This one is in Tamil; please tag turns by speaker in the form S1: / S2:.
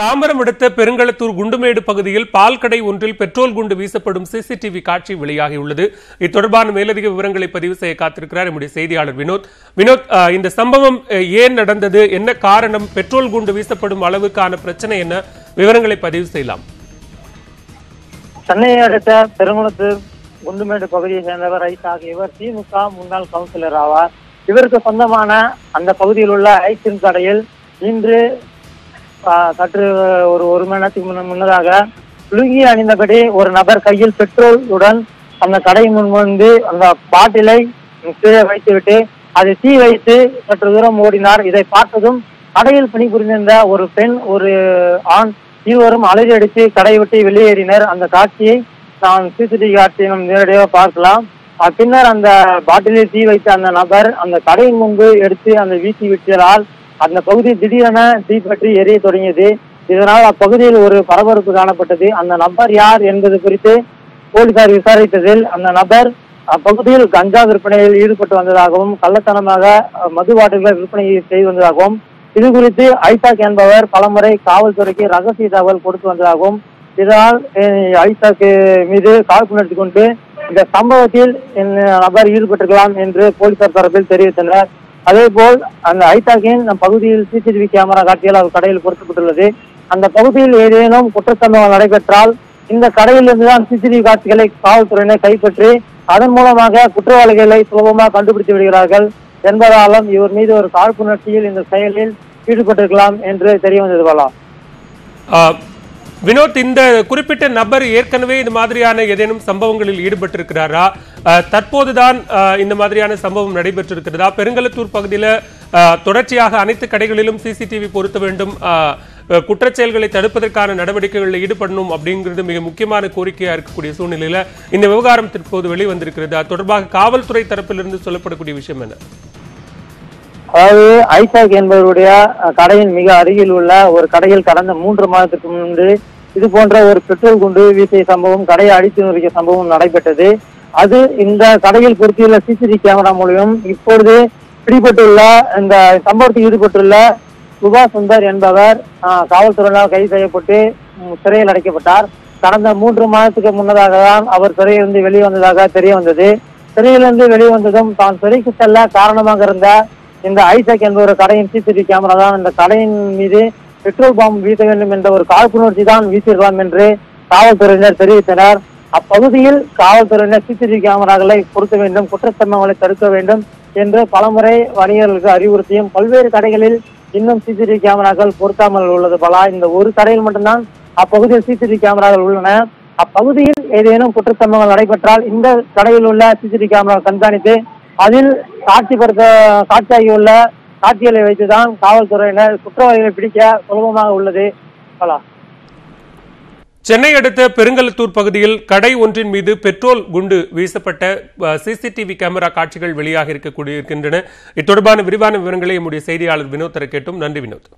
S1: தாம்பரம் அடுத்த பெருங்களத்தூர் குண்டுமேடு பகுதியில் பால் கடை ஒன்றில் பெட்ரோல் குண்டு வீசப்படும் சிசிடிவி காட்சி வெளியாகியுள்ளது. இது தொடர்பான மேலதிக விவரங்களை பதிவு செய்ய காத்திருக்கிறார் நம்முடைய செய்தியாளர் வினோத். வினோத் இந்த சம்பவம் ஏன் நடந்தது? என்ன காரணம்? பெட்ரோல் குண்டு வீசப்படும் அளவுக்கான பிரச்சனை என்ன? விவரங்களை பதிவு செய்யலாம்.
S2: சென்னையை அடுத்த பெருங்குளத்தூர் குண்டுமேடு பகுதியை சேர்ந்தவர் ஐசாக் இவர் திமுக முன்னாள் கவுன்சிலர் ஆவார். இவருக்கு சொந்தமான அந்த பகுதியில் உள்ள ஐஸ்கிரீம் கடையில் இன்று சற்று ஒரு ஒரு மணி நேரத்துக்கு முன்னதாக லுங்கி அணிந்தபடி ஒரு நபர் கையில் பெட்ரோலுடன் அந்த கடை முன் வந்து அந்த பாட்டிலை கீழே வைத்துவிட்டு அதை தீ வைத்து சற்று தூரம் ஓடினார். இதை பார்த்ததும் கடையில் பணிபுரிந்திருந்த ஒரு பெண் ஒரு ஆண் இருவரும் அலறி அடித்து கடை விட்டு வெளியேறினர். அந்த காட்சியை நான் சிசிடிவி காட்சியை நாம் நேரடியாக பார்க்கலாம். பின்னர் அந்த பாட்டிலில் தீ வைத்த அந்த நபர் அந்த கடையின் முன்பு எடுத்து அந்த வீசி விட்டதால் அந்த பகுதி திடீரென தீப்பற்றி எரிய தொடங்கியது. இதனால் அப்பகுதியில் ஒரு பரபரப்பு காணப்பட்டது. அந்த நபர் யார் என்பது குறித்து போலீசார் விசாரித்ததில் அந்த நபர் அப்பகுதியில் கஞ்சா விற்பனையில் ஈடுபட்டு வந்ததாகவும் கள்ளத்தனமாக மது பாட்டில்களை விற்பனை செய்து வந்ததாகவும் இது குறித்து ஐசாக் என்பவர் பலமுறை காவல்துறைக்கு ரகசிய தகவல் கொடுத்து வந்ததாகவும் இதனால் ஐசாக்கு ஐசாக் மீது காழ்ப்புணர்ச்சி கொண்டு இந்த சம்பவத்தில் நபர் ஈடுபட்டிருக்கலாம் என்று போலீசார் தரப்பில் தெரிவித்தனர். அதே போல் அந்த ஐசாக்கின் பகுதியில் சிசிடிவி கேமரா காட்சிகள் அவர் கடையில் பொருத்தப்பட்டுள்ளது. அந்த பகுதியில் ஏதேனும் குற்றச்சம்பவம் நடைபெற்றால் இந்த கடையிலிருந்து தான் சிசிடிவி காட்சிகளை காவல்துறையினர் கைப்பற்றி அதன் மூலமாக குற்றவாளிகளை சுலபமாக கண்டுபிடித்து விடுகிறார்கள் என்பதாலும் இவர் மீது ஒரு காழ்ப்புணர்ச்சியில் இந்த செயலில் ஈடுபட்டிருக்கலாம் என்று தெரிய வந்தது
S1: போலாம். வினோத் இந்த குறிப்பிட்ட நபர் ஏற்கனவே இந்த மாதிரியான ஏதேனும் சம்பவங்களில் ஈடுபட்டிருக்கிறாரா? தற்போதுதான் இந்த மாதிரியான சம்பவம் நடைபெற்றிருக்கிறதா? பெருங்கலத்தூர் பகுதியில் தொடர்ச்சியாக அனைத்து கடைகளிலும் சிசிடிவி பொருத்த வேண்டும் குற்றச்செயல்களை தடுப்பதற்கான நடவடிக்கைகளில் ஈடுபடணும் அப்படிங்கிறது மிக முக்கியமான கோரிக்கையா இருக்கக்கூடிய சூழ்நிலையில இந்த விவகாரம் தற்போது வெளிவந்திருக்கிறது. அது தொடர்பாக காவல்துறை தரப்பிலிருந்து சொல்லப்படக்கூடிய விஷயம் என்ன?
S2: அதாவது ஐசாக் என்பவருடைய கடையின் மிக அருகில் உள்ள ஒரு கடையில் கடந்த மூன்று மாதத்துக்கு முன்பு இது போன்ற ஒரு பெட்ரோல் குண்டு வீசிய சம்பவம் கடையை அடித்து நொறுக்கிய சம்பவம் நடைபெற்றது. அது இந்த கடையில் பொருத்தியுள்ள சிசிடிவி கேமரா மூலியம் இப்பொழுது பிடிபட்டுள்ள இந்த சம்பவத்தில் ஈடுபட்டுள்ள சுபா சுந்தர் என்பவர் காவல்துறையினால் கைது செய்யப்பட்டு சிறையில் அடைக்கப்பட்டார். கடந்த மூன்று மாதத்துக்கு முன்னதாக தான் அவர் சிறையிலிருந்து வெளியே வந்ததாக தெரிய வந்தது சிறையிலிருந்து வெளியே வந்ததும் தான் சிறைக்கு செல்ல காரணமாக இருந்த இந்த ஐசக் என்ற ஒரு கடையின் சிசிடிவி கேமரா தான். இந்த கடையின் மீது பெட்ரோல் பாம்பு வீச வேண்டும் என்ற ஒரு காழ்ப்புணர்ச்சி தான் வீசியிருக்கலாம் என்று காவல்துறையினர் தெரிவித்தனர். அப்பகுதியில் காவல்துறையினர் சிசிடிவி கேமராக்களை பொருத்த வேண்டும் குற்றச்சம்பவங்களை தடுக்க வேண்டும் என்று பலமுறை வணிகர்களுக்கு அறிவுறுத்தியும் பல்வேறு கடைகளில் இன்னும் சிசிடிவி கேமராக்கள் பொருத்தாமல் உள்ளது பலா. இந்த ஒரு கடையில் மட்டும்தான் அப்பகுதியில் சிசிடிவி கேமராக்கள் உள்ளன. அப்பகுதியில் ஏதேனும் குற்றச்சம்பவங்கள் நடைபெற்றால் இந்த கடையில் உள்ள சிசிடிவி கேமரா கண்காணித்து அதில் காட்சிப்படுத்த காட்சியாகியுள்ள காட்சிகளை வைத்துதான் காவல்துறையினர் குற்றவாளிகளை பிடிக்க சுலபமாக உள்ளது. பலா
S1: சென்னை அடுத்த பெருங்கலத்தூர் பகுதியில் கடை ஒன்றின் மீது பெட்ரோல் குண்டு வீசப்பட்ட சிசிடிவி கேமரா காட்சிகள் வெளியாக இருக்கக்கூடிய இருக்கின்றன. இத்தொடர்பான விரிவான விவரங்களை நம்முடைய செய்தியாளர் வினோத்தர கேட்டும். நன்றி வினோத்.